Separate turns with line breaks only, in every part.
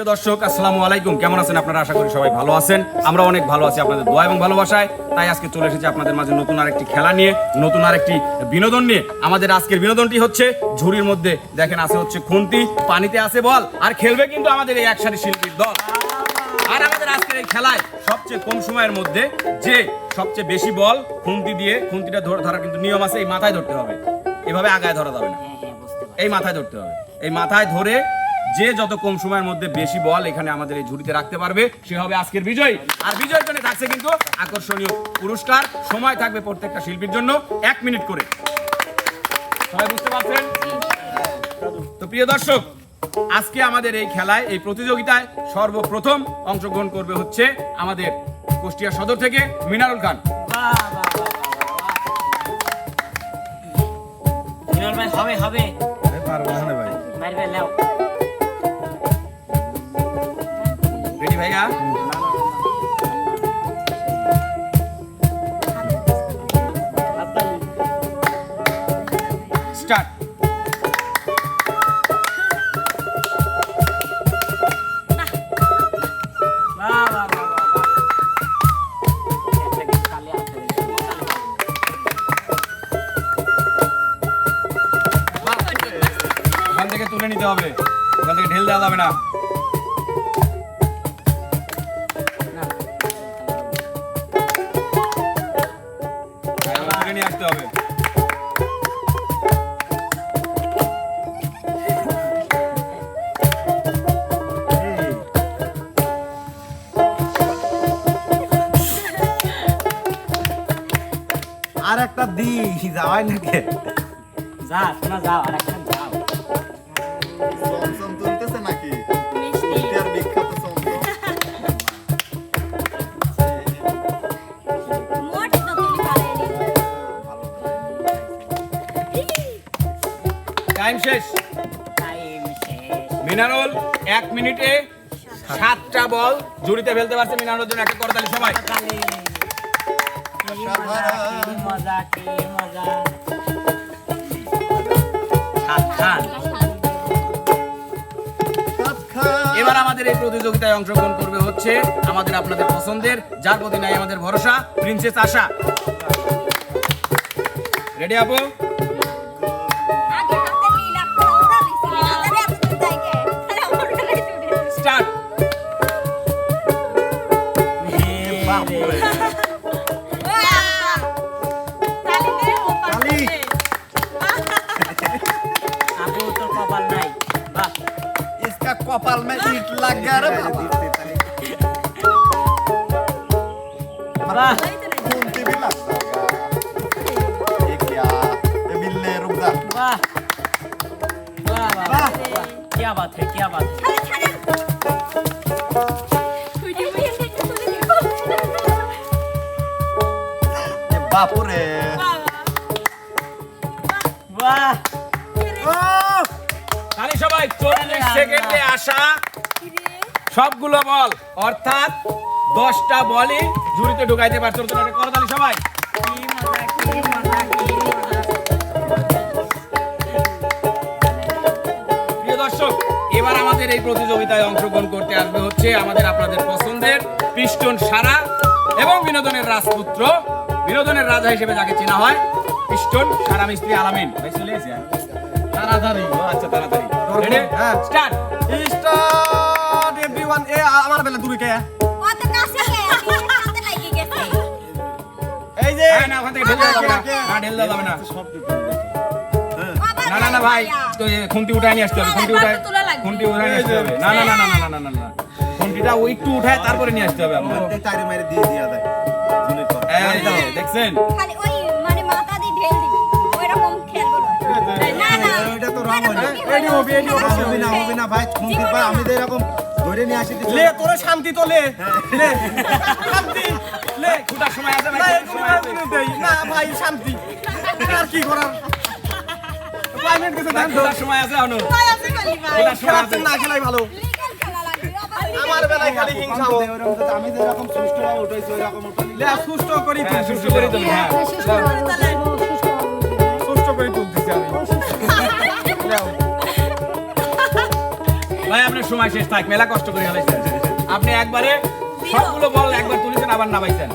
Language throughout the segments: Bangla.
প্রিয় দর্শক আসসালামু আলাইকুম। কেমন আছেন আপনারা? আশা করি সবাই ভালো আছেন। আমরা অনেক ভালো আছি আপনাদের দোয়া এবং ভালোবাসায়। তাই আজকে চলে এসেছি আপনাদের মাঝে নতুন আরেকটি খেলা নিয়ে নতুন আরেকটি বিনোদন নিয়ে। আমাদের আজকের বিনোদনটি হচ্ছে ঝুড়ির মধ্যে। দেখেন আছে হচ্ছে খুন্তি পানিতে আছে বল আর খেলবে কিন্তু আমাদের এই একসারি শিল্পীর দল। আর আমাদের আজকের এই খেলায় সবচেয়ে কম সময়ের মধ্যে যে সবচেয়ে বেশি বল খুন্তি দিয়ে খুন্তিটা ধরে ধরার কিন্তু নিয়ম আছে এই মাথায় ধরতে হবে। এভাবে আগায় ধরা যাবে না। এই মাথায় ধরতে হবে। এই মাথায় ধরে যে যত কম সময়ের মধ্যে বেশি বল এখানে আমাদের এই ঝুড়িতে রাখতে পারবে সে হবে আজকের বিজয়ী। আর বিজয়ের জন্য থাকছে কিন্তু আকর্ষণীয় পুরস্কার। সময় থাকবে প্রত্যেকটা শিল্পীর জন্য এক মিনিট করে। সবাই বুঝতে পারছেন? তো প্রিয় দর্শক আজকে আমাদের এই খেলায় এই প্রতিযোগিতায় সর্বপ্রথম অংশগ্রহণ করবে হচ্ছে আমাদের কুষ্টিয়া সদর থেকে মিনারুল খান।
ভাই হবে হবে। মারবে
ভাইয়া। স্টার্ট ওখান থেকে তুলে নিতে হবে। ওখান থেকে ঢেল দেওয়া যাবে না।
যা শোনা যাও আর একটা যাও
চমচম তুলতেছে নাকি? কুষ্টিয়ার বিখ্যাত চমচম
টাইম শেষ।
টাইম শেষ।
মিনারুল এক মিনিটে সাতটা বল জুড়িতে ফেলতে পারছে মিনারুল জন্য। একটা করতালি সবাই।
মজা কি মজা।
এবার আমাদের এই প্রতিযোগিতায় অংশগ্রহণ করবে হচ্ছে আমাদের আপনাদের পছন্দের যার প্রতি নাই আমাদের ভরসা প্রিন্সেস আশা। রেডি আপু
আরে
বাবা कोणती बी लागतात एक घ्या ते बिल्ले रुबदार
वाह वाह वाह
वाह
क्या बात है क्या बात है
ते बापू रे
वाह
তাহলে সবাই চল্লিশ সেকেন্ডে আসা সবগুলো বল। অর্থাৎ দশটা বলই ঝুড়িতে ঢুকাইতে পারছে ওর করতালি সবাই। প্রিয় দর্শক এবার আমাদের এই প্রতিযোগিতায় অংশগ্রহণ করতে আসবে হচ্ছে আমাদের আপনাদের পছন্দের পিস্টন সারা এবং বিনোদনের রাজপুত্র। বিনোদনের রাজা হিসেবে যাকে চেনা হয় পিস্টন সারা মিস্ত্রি আলামিন। ভাই চলে এসে। তাড়াতাড়ি। আচ্ছা তাড়াতাড়ি।
হ্যাঁ।
স্টার্ট
স্টার্ট এভরিওয়ান এ আমার বেলা দূরে কে এই যে
হ্যাঁ না ওখান থেকে ঢেল যাবে না ঢেল যাবে না না না না ভাই তো এ খুন্তি উঠায় নিয়ে আসতে হবে খুন্তি উঠায় খুন্তি উঠায় নিয়ে আসতে হবে না না না না না না না না খুন্তিটা ওই একটু উঠায় তারপরে নিয়ে আসতে হবে
চারি মারি দিয়ে দিয়া দেয় জুনি কর
এই যে, দেখছেন
খালি ওই মানে মাথা দিয়ে ঢেল দিবি ওইরকম খেলব না না না
এটা তো রং হয় এডি হবে এডি হবে হবে না হবে না ভাই খুন্তি আমি তো এরকম ধরে নিয়ে আসি
লে তোর শান্তি তো লে। হ্যাঁ। লে শান্তি। লে
খুটার সময় আছে
না না ভাই শান্তি। আর কি করার? প্রাইভেট গেছে দেন
খুটার সময় আছে
আনো
খুটার সময় আছে
না খেলাই ভালো। আমার বেলায় খালি হিংসা
আমি যেরকম সুস্থ উঠাইছি
সুস্থ করি
হ্যাঁ,
তুই
সুস্থ করি হ্যাঁ।
করে তুলতেছি আমি।
ভাই আপনার সময় শেষ থাক মেলা কষ্ট করে গেলাইছেন আপনি একবারে সবগুলো বল একবার তুলেছেন আবার নামাইছেন।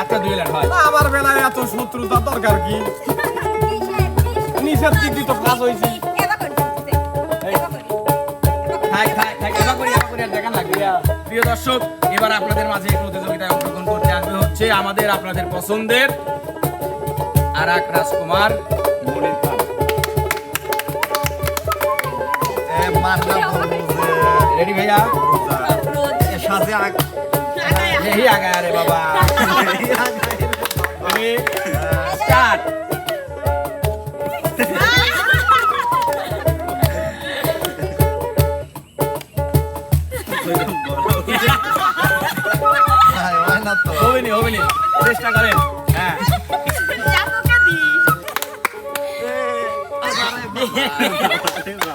আচ্ছা দুইলেন হয়।
না, আমার বেলায় এত শত্রুতার দরকার কি? নিষেধ কি তো কাজ হয়েছে
এবার করি এবার করি
থাক থাক থাক এবার করে এবার করে আর দেখান লাগবে প্রিয় দর্শক এবার আপনাদের মাঝে এই প্রতিযোগিতায় অংশগ্রহণ করতে আসবে হচ্ছে আমাদের আপনাদের পছন্দের আর এক রাজকুমার মনির খান।
এ
রেডি ভাইয়া?
সাথে আগ
এই আগায় রে বাবা। স্টার্ট। হবে নি হবে নি চেষ্টা করেন। হ্যাঁ।
চাকুকে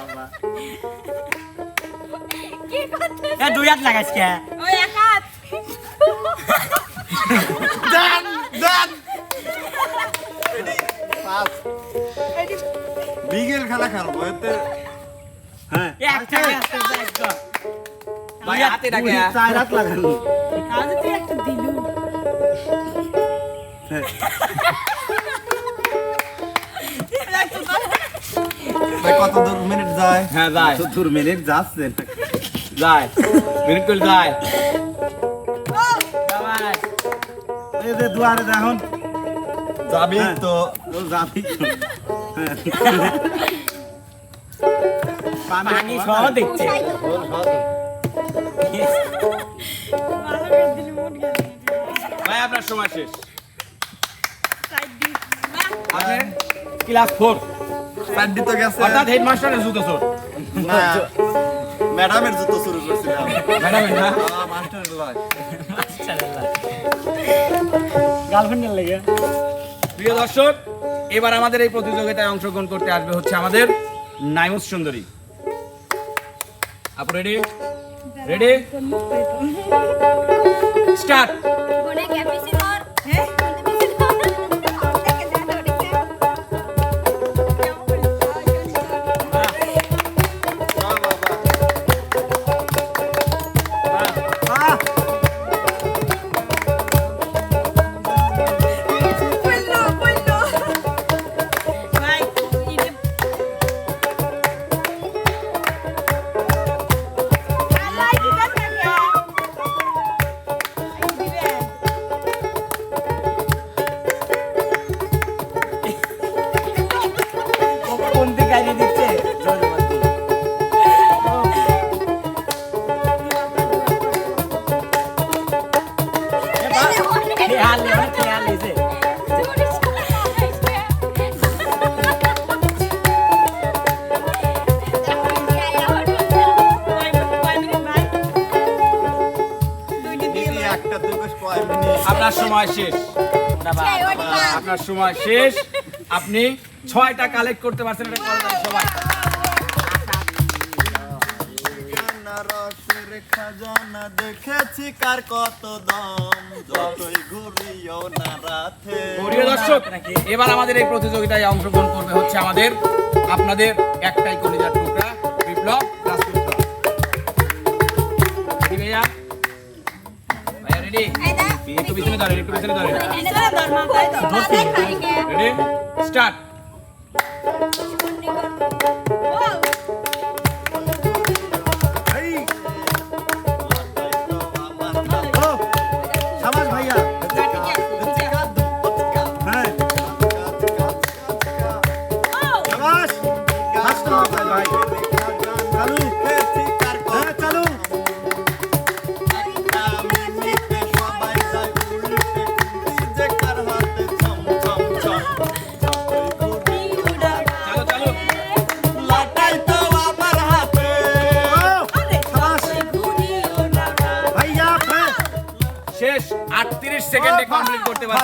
এ দুই হাত লাগাইছ কে?
ওই এক হাত।
দেন দেন। বিগেল খেলা খেলব এতে হ্যাঁ।
একটা একটা একটা
ভাই হাতে ডাকে।
চার হাত লাগানো।
আজ তুই একটা দিলু।
কত দূর মিনিট যায়?
হ্যাঁ যায়।
কত দূর মিনিট যাচ্ছে?
যায় মিনিট করে যায়
এই যে দুয়ারে দেখুন যাবি। তো যাবি
পানি সহ দেখছে
ভাই আপনার সময় শেষ ক্লাস ফোর
চারটি তো গেছে
অর্থাৎ হেডমাস্টারের জুতো চোর
না ম্যাডামের জুতো শুরু করছিলাম।
ম্যাডামের না?
মাস্টারের লয়
গার্লফ্রেন্ডের লেগে।
প্রিয় দর্শক এবার আমাদের এই প্রতিযোগিতায় অংশগ্রহণ করতে আসবে হচ্ছে আমাদের নাইমুস সুন্দরী। আপু রেডি রেডি স্টার্ট আপনার সময় শেষ। আপনার সময় শেষ। আপনি ছয়টা কালেক্ট করতে পারছেন এটা সবাই
খাজানা দেখেছি কার কত দাম যতই ঘুরিও না রাতে
প্রিয় দর্শক এবার আমাদের এই প্রতিযোগিতায় অংশগ্রহণ করবে হচ্ছে আমাদের আপনাদের একটাই কলিজার টুকরা বিপ্লব রাজপুত্র। ভাইয়া? ভাইয়া রেডি একটু পিছনে ধরেন একটু পিছনে ধরেন রেডি স্টার্ট
ও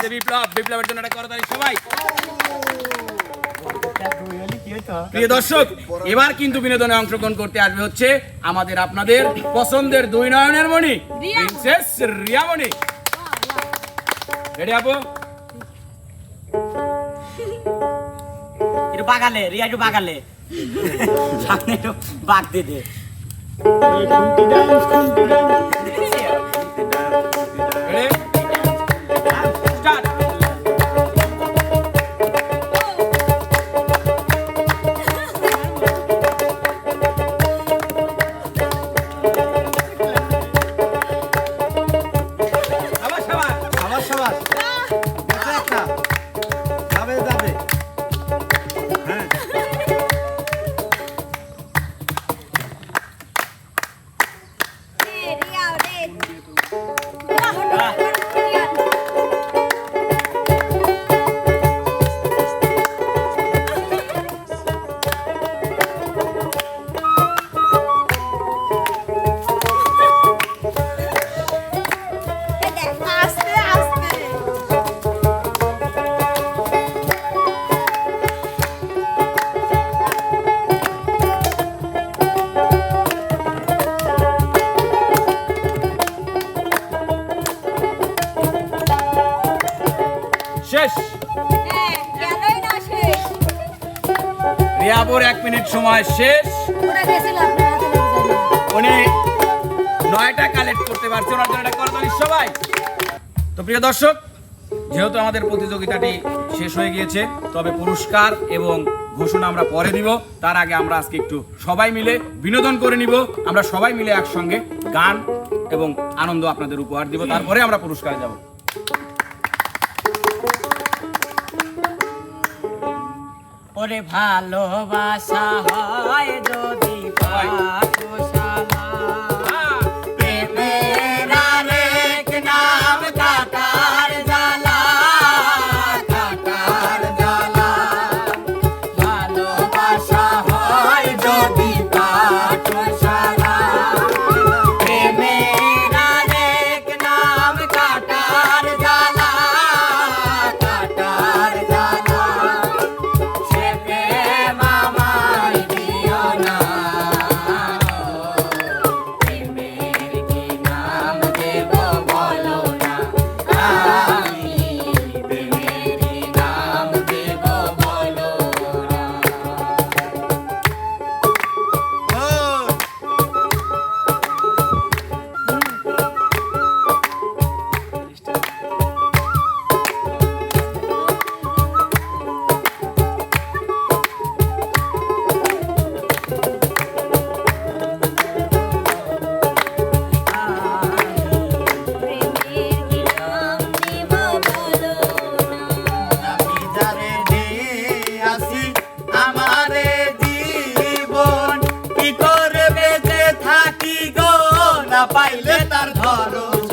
হচ্ছে বিপ্লব বিপ্লবের জন্য একটা করতালি সবাই। প্রিয় দর্শক এবার কিন্তু বিনোদনে অংশগ্রহণ করতে আসবে হচ্ছে আমাদের আপনাদের পছন্দের দুই নয়নের মণি প্রিন্সেস রিয়ামণি রেডি আপু?
একটু বাগালে রিয়া একটু বাগালে। সামনে একটু বাগ দিয়ে দে।
এক মিনিট সময় শেষ। উনি নয়টা কালেক্ট করতে পারছে ওনার জন্য এটা করতালি সবাই তো প্রিয় দর্শক যেহেতু আমাদের প্রতিযোগিতাটি শেষ হয়ে গিয়েছে তবে পুরস্কার এবং ঘোষণা আমরা পরে দিব তার আগে আমরা আজকে একটু সবাই মিলে বিনোদন করে নিব। আমরা সবাই মিলে একসঙ্গে গান এবং আনন্দ আপনাদের উপহার দিব। তারপরে আমরা পুরস্কারে যাব।
ওরে ভালোবাসা হয় যদি তার ধরো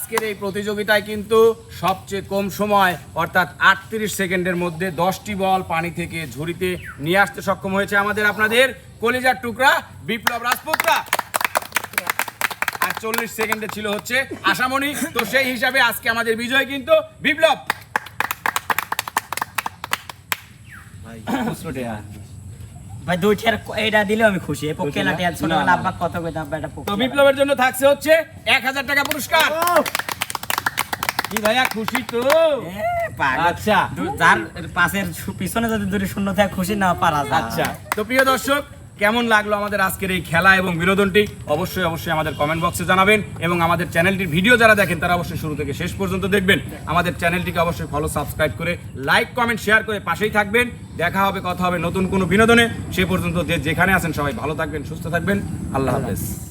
আজকের এই প্রতিযোগিতায় কিন্তু সবচেয়ে কম সময়, অর্থাৎ আটত্রিশ সেকেন্ডের মধ্যে দশটি বল পানি থেকে ঝুড়িতে নিয়ে আসতে সক্ষম হয়েছে আমাদের আপনাদের কলিজার টুকরা বিপ্লব রাজপুতরা। আর চল্লিশ সেকেন্ডে ছিল হচ্ছে আশামণি, তো সেই হিসাবে আজকে আমাদের বিজয় কিন্তু বিপ্লব।
ভাই দুই টিয়ার এইটা দিলেও আমি খুশি। এই পক্ষে টিয়ার ছোটবেলা আব্বা কত কইতাম এটা
তো বিপ্লবের জন্য থাকছে হচ্ছে এক হাজার টাকা পুরস্কার। কি ভাইয়া খুশি তো? আচ্ছা।
যার পাশের পিছনে যদি দুটি শূন্য থাকে খুশি না পারা
আচ্ছা। তো প্রিয় দর্শক কেমন লাগল আমাদের আজকের এই খেলা এবং বিনোদনটি? অবশ্যই অবশ্যই আমাদের কমেন্ট বক্সে জানাবেন এবং আমাদের চ্যানেলটির ভিডিও যারা দেখেন, তারা অবশ্যই শুরু থেকে শেষ পর্যন্ত দেখবেন। আমাদের চ্যানেলটিকে অবশ্যই ফলো সাবস্ক্রাইব করে লাইক কমেন্ট শেয়ার করে পাশেই থাকবেন। দেখা হবে, কথা হবে নতুন কোনো বিনোদনে। সে পর্যন্ত যে যেখানে আছেন সবাই ভালো থাকবেন, সুস্থ থাকবেন। আল্লাহ হাফেজ।